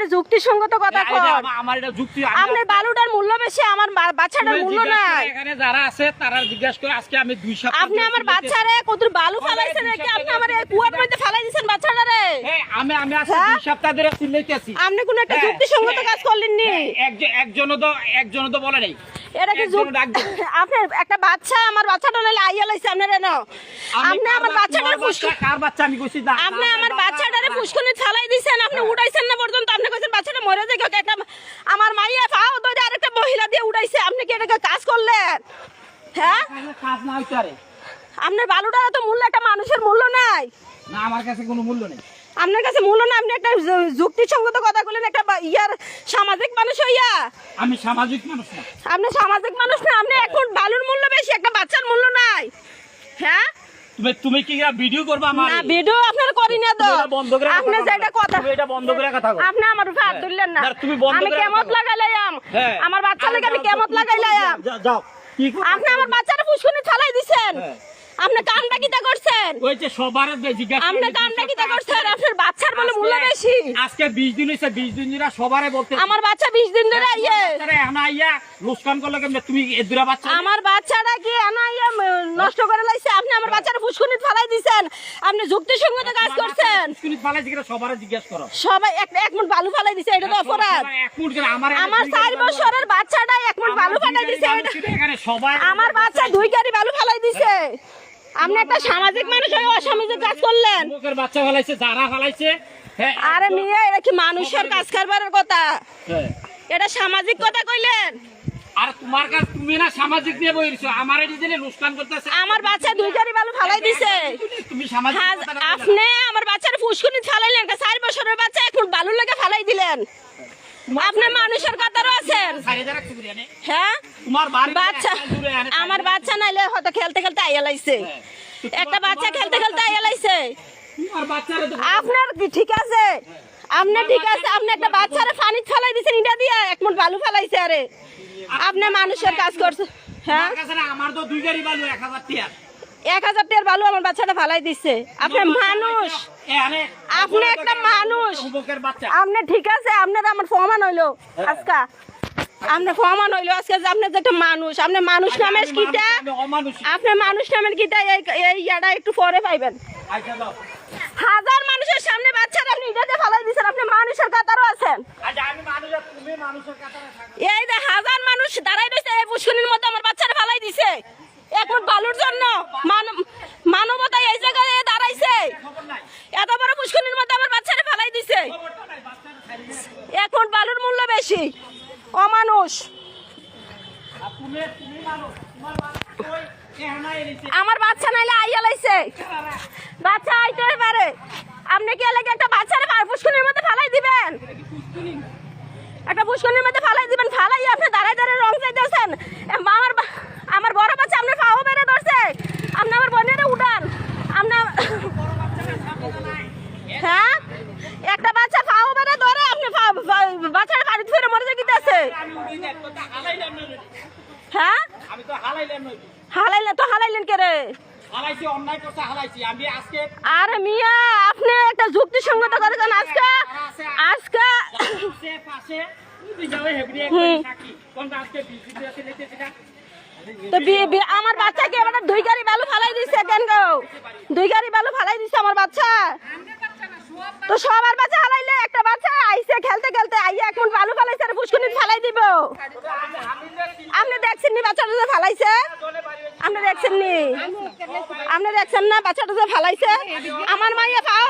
এটা যুক্তিসঙ্গত কথা কর। আমার এটা যুক্তি আপনার বালুটার মূল্য বেশি আমার বাচ্চাটার মূল্য নাই। এখানে যারা আছে তারা জিজ্ঞাসা করে আজকে আমি দুই সপ্তাহ আপনি ধরে আমার বাচ্চারে কত বালু ওই নাকি? আপনি আমার এই কুয়ার মধ্যে ফালাই দিয়েছেন বাচ্চাটারে আমি আমি আজকে হ্যাঁ? দুই সপ্তাহ ধরে চিল্লাইতেছি আপনি কোন একটা হ্যাঁ, যুক্তিসঙ্গত হ্যাঁ, কাজ করলেন নি হ্যাঁ, একজন একজনও তো একজনও তো বলে নাই। এটা কি। আপনার একটা বাচ্চা আমার বাচ্চাটা নাইলে আইয়া লাইছে আপনার আপনি আমার বাচ্চা, বাচ্চাটার তোমার বাচ্চা, ফুসকুনি কার বাচ্চা আমি কইছি? আপনি আমার বাচ্চা, বাচ্চাটারে না। ফুসকুনি ছালাই দিছেন আপনি উড়াইছেন না পর্যন্ত। আপনি কইছেন বাচ্চাটা মরে যায় একটা আমার মাইয়া পাও ধরে আরেকটা মহিলা দিয়ে উড়াইছে আপনি কি এটাকে কাজ করলেন? হ্যাঁ? কাজ না হইতে পারে। আপনার বালুটার তো মূল্য একটা মানুষের মূল্য নাই। না আমার কাছে কোনো মূল্য নেই। আপনার কাছে মূল্য না আপনি একটা যুক্তিসঙ্গত কথা বললেন একটা ইয়ার সামাজিক মানুষ হইয়া। আমি সামাজিক মানুষ না। আপনি সামাজিক মানুষ না আপনি এখন বালুর মূল্য বেশি একটা বাচ্চার মূল্য নাই। হ্যাঁ? তুমি তুমি কি ভিডিও করবা আমার? না ভিডিও আপনার করি না তো। বন্ধ করে আপনি যেটা কথা তুমি এটা বন্ধ করে কথা বলো। আপনি আমার উপর হাত হ্যাঁ। তুললেন না। তুমি বন্ধ আমি কেমত লাগাইলাম? হ্যাঁ। আমার বাচ্চা লাগে আমি কেমত লাগাইলাম? যাও, কি আপনি আমার বাচ্চাটা দিছেন। হ্যাঁ। আপনি কামটা কিটা করছেন? ওই যে সবার জিজ্ঞাসা আপনি কামটা কিটা করছেন? আপনার বাচ্চার বলে মূল্য বেশি। আজকে 20 দিন হইছে 20 দিন দিনা সবারে বলতে আমার বাচ্চা বিশ দিন ধরে এখন আইয়া লোকসান করলে কেমনে? তুমি এ দুরা বাচ্চা? আমার বাচ্চাটা কি এনা নষ্ট করে লাইছে? আপনি আমার বাচ্চাটা ফুসকুনি ফালাই দিছেন। আপনি যুক্তিসঙ্গত কাজ করছেন। তুমি ফালাইছি কিনা সবারে জিজ্ঞাসা করো। সবাই এক এক মুঠ বালু ফালাই দিছে এটা তো অপরাধ। এক মিনিট করে আমার আমার চার বছরের বাচ্চাটা এক মুঠ বালু ফালাই দিছে এটা এখানে সবাই আমার বাচ্চা দুই গাড়ি বালু ফালাই দিছে। আপনি একটা সামাজিক মানুষ হয়ে অসামাজিক কাজ করলেন। বাচ্চা ফেলাইছে যারা ফেলাইছে হ্যাঁ আরে মিয়া এটা কি মানুষের কাজ কারবারের কথা? হ্যাঁ। এটা সামাজিক কথা কইলেন? আর তোমার কাছে তুমি না সামাজিক নিয়ে বইছো আমার এই দিনে লোকসান করতেছে। আমার বাচ্চা দুই গাড়ি বালু ফালাই দিছে। তুমি সামাজিক হ্যাঁ, আপনি আমার বাচ্চার ফুসকুনি ফালাইলেন চার বছরের বাচ্চা এখন বালুর লেগে ফালাই দিলেন। আপনি মানুষের কাতারও আছেন। হ্যাঁ? তোমার বাচ্চা আমার বাচ্চা নাইলে হয়তো খেলতে খেলতে আইয়া লাইছে। হ্যাঁ। একটা বাচ্চা খেলতে খেলতে আইয়া লাইছে। আপনার কি ঠিক আছে? আপনার ঠিক আছে আপনি একটা বাচ্চারে পানি ফালাই দিছেন ইটা দিয়া এক মুঠ বালু ফালাইছে আরে। আপনি মানুষের কাজ করছে হ্যাঁ? আমার তো দুই গাড়ি বালু এক হাজার টিয়ার। এক হাজার টাকার বালু আমার বাচ্চাটা ফালাই দিচ্ছে আপনি মানুষ। আপনি একটা মানুষ। আপনি ঠিক আছে আপনার আমার হইল আজকা। আপনি হইল আজকে আপনি যে একটা মানুষ। আপনি মানুষ নামের কিটা আপনি মানুষ নামের কিটা এই ইয়াটা একটু পরে পাইবেন। আচ্ছা হাজার মানুষের সামনে বাচ্চারা আপনি ইটাতে ফালাই দিচ্ছেন আপনি মানুষের কাতারও আছেন। আচ্ছা এই যে হাজার মানুষ দাঁড়াই রয়েছে এই পুষ্করিণীর মধ্যে আমার বাচ্চারা ফালাই দিছে। এখন বালুর জন্য মানব- মানবতা এই জায়গায় দাঁড়াইছে। এত বড় পুষ্করিণীর মধ্যে আমার বাচ্চারা ফালাই দিছে। এখন বালুর মূল্য বেশি। অমানুষ। আমার বাচ্চা নাইলে আইয়া লাইছে। বাচ্চা আইতে পারে। আপনি কি এলাকা একটা বাচ্চারে পুষ্কনের মধ্যে ফালাই দিবেন? একটা পুষ্কনের মধ্যে ফালাই দিবেন ফালাই আপনি দাঁড়ায় দাঁড়ায় রং চাইতেছেন। আমার আমার বড় বাচ্চা আপনার পাও বেড়ে ধরছে। আপনি আমার বোনেরে উঠান। আপনার হ্যাঁ? একটা বাচ্চা পাও বেড়ে ধরে আপনি বাচ্চাটা বাড়িতে ফিরে মরে যেতেছে আমি হ্যাঁ? আমি তো হালাইলাম হালাইলেন তো হালাইলেন কে রে? হালাইছি অন্যায় করছে হালাইছি। আমি আজকে আরে মিয়া আপনি একটা যুক্তিসঙ্গত করেছেন আজকে আজকে পাশে। পাশে তুমি যাও হেবড়ি হুম। থাকি। কোন আজকে বিজি দিতে লেগেছে না? তো আমার বাচ্চাকে এবার দুই গাড়ি বালু ফালাই দিছে কেন গো? দুই গাড়ি বালু ফালাই দিছে আমার বাচ্চা। তো সবার বাচ্চা আইছে খেলতে খেলতে আইয়া এখন বালু ফালাইছে আর পুষ্কুনি ফালাই দিব। আপনি দেখছেন নি বাচ্চাটা যে ফালাইছে? আপনি দেখছেন নি? আপনি দেখছেন না বাচ্চাটা যে ফালাইছে? আমার মাইয়া পাও